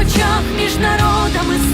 очах між народами.